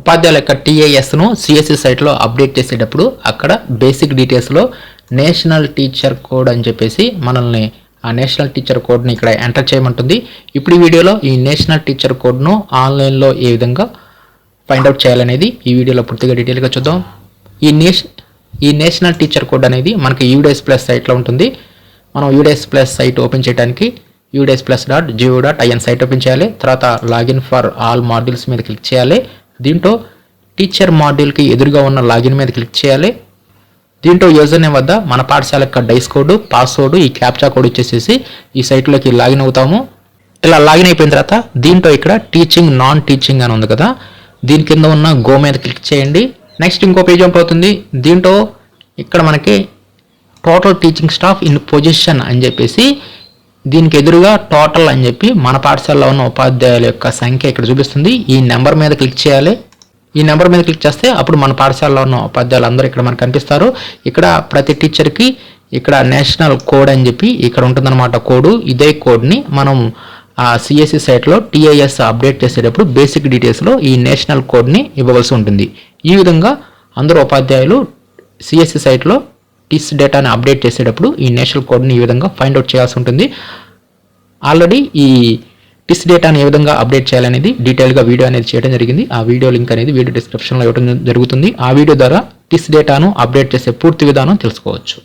ఉపాధ్యాయుల యొక్క టీఏఎస్ను సిఎస్సి సైట్లో అప్డేట్ చేసేటప్పుడు అక్కడ బేసిక్ డీటెయిల్స్లో నేషనల్ టీచర్ కోడ్ అని చెప్పేసి మనల్ని ఆ నేషనల్ టీచర్ కోడ్ని ఇక్కడ ఎంటర్ చేయమంటుంది. ఇప్పుడు ఈ వీడియోలో ఈ నేషనల్ టీచర్ కోడ్ను ఆన్లైన్లో ఏ విధంగా ఫైండ్ అవుట్ చేయాలనేది ఈ వీడియోలో పూర్తిగా డీటెయిల్గా చూద్దాం. ఈ నేష్ ఈ నేషనల్ టీచర్ కోడ్ అనేది మనకి యూడేస్ ప్లస్ సైట్లో ఉంటుంది. మనం యూడేస్ ప్లస్ సైట్ ఓపెన్ చేయడానికి UDISE plus dot Jio dot IN site open చేయాలి. తర్వాత లాగిన్ ఫర్ ఆల్ మాడ్యూల్స్ మీద క్లిక్ చేయాలి. దీంట్లో టీచర్ మాడ్యూల్కి ఎదురుగా ఉన్న లాగిన్ మీద క్లిక్ చేయాలి. దీంట్లో యూజర్ నేమ్ వద్ద మన పాఠశాల యొక్క డైస్ కోడ్ పాస్వర్డ్ ఈ క్యాప్చా కోడ్ ఇచ్చేసేసి ఈ సైట్లోకి లాగిన్ అవుతాము. ఇలా లాగిన్ అయిపోయిన తర్వాత దీంట్లో ఇక్కడ టీచింగ్ నాన్ టీచింగ్ అని ఉంది కదా. దీని కింద ఉన్న గో మీద క్లిక్ చేయండి. నెక్స్ట్ ఇంకో పేజ్ ఓపెన్ అవుతుంది దీంట్లో ఇక్కడ మనకి total teaching staff in position అని చెప్పేసి దీనికి ఎదురుగా టోటల్ అని చెప్పి మన పాఠశాలలో ఉన్న ఉపాధ్యాయుల యొక్క సంఖ్య ఇక్కడ చూపిస్తుంది. ఈ నెంబర్ మీద క్లిక్ చేయాలి. ఈ నెంబర్ మీద క్లిక్ చేస్తే అప్పుడు మన పాఠశాలలో ఉన్న ఉపాధ్యాయులు అందరూ ఇక్కడ మనకు కనిపిస్తారు. ఇక్కడ ప్రతి టీచర్కి ఇక్కడ నేషనల్ కోడ్ అని చెప్పి ఇక్కడ ఉంటుందన్నమాట కోడ్ ఇదే కోడ్ని మనం సిఎస్సి సైట్లో టీఐఎస్ అప్డేట్ చేసేటప్పుడు బేసిక్ డీటెయిల్స్లో ఈ నేషనల్ కోడ్ని ఇవ్వవలసి ఉంటుంది. ఈ విధంగా అందరూ ఉపాధ్యాయులు సిఎస్సి సైట్లో టిస్ డేటాని అప్డేట్ చేసేటప్పుడు ఈ నేషనల్ కోడ్ని ఈ విధంగా ఫైండ్ అవుట్ చేయాల్సి ఉంటుంది. ఆల్రెడీ ఈ టిస్ డేటాని ఏ విధంగా అప్డేట్ చేయాలనేది డీటెయిల్గా వీడియో అనేది చేయడం జరిగింది. ఆ వీడియో లింక్ అనేది వీడియో డిస్క్రిప్షన్లో ఇవ్వడం జరుగుతుంది. ఆ వీడియో ద్వారా టిస్ డేటాను అప్డేట్ చేసే పూర్తి విధానం తెలుసుకోవచ్చు.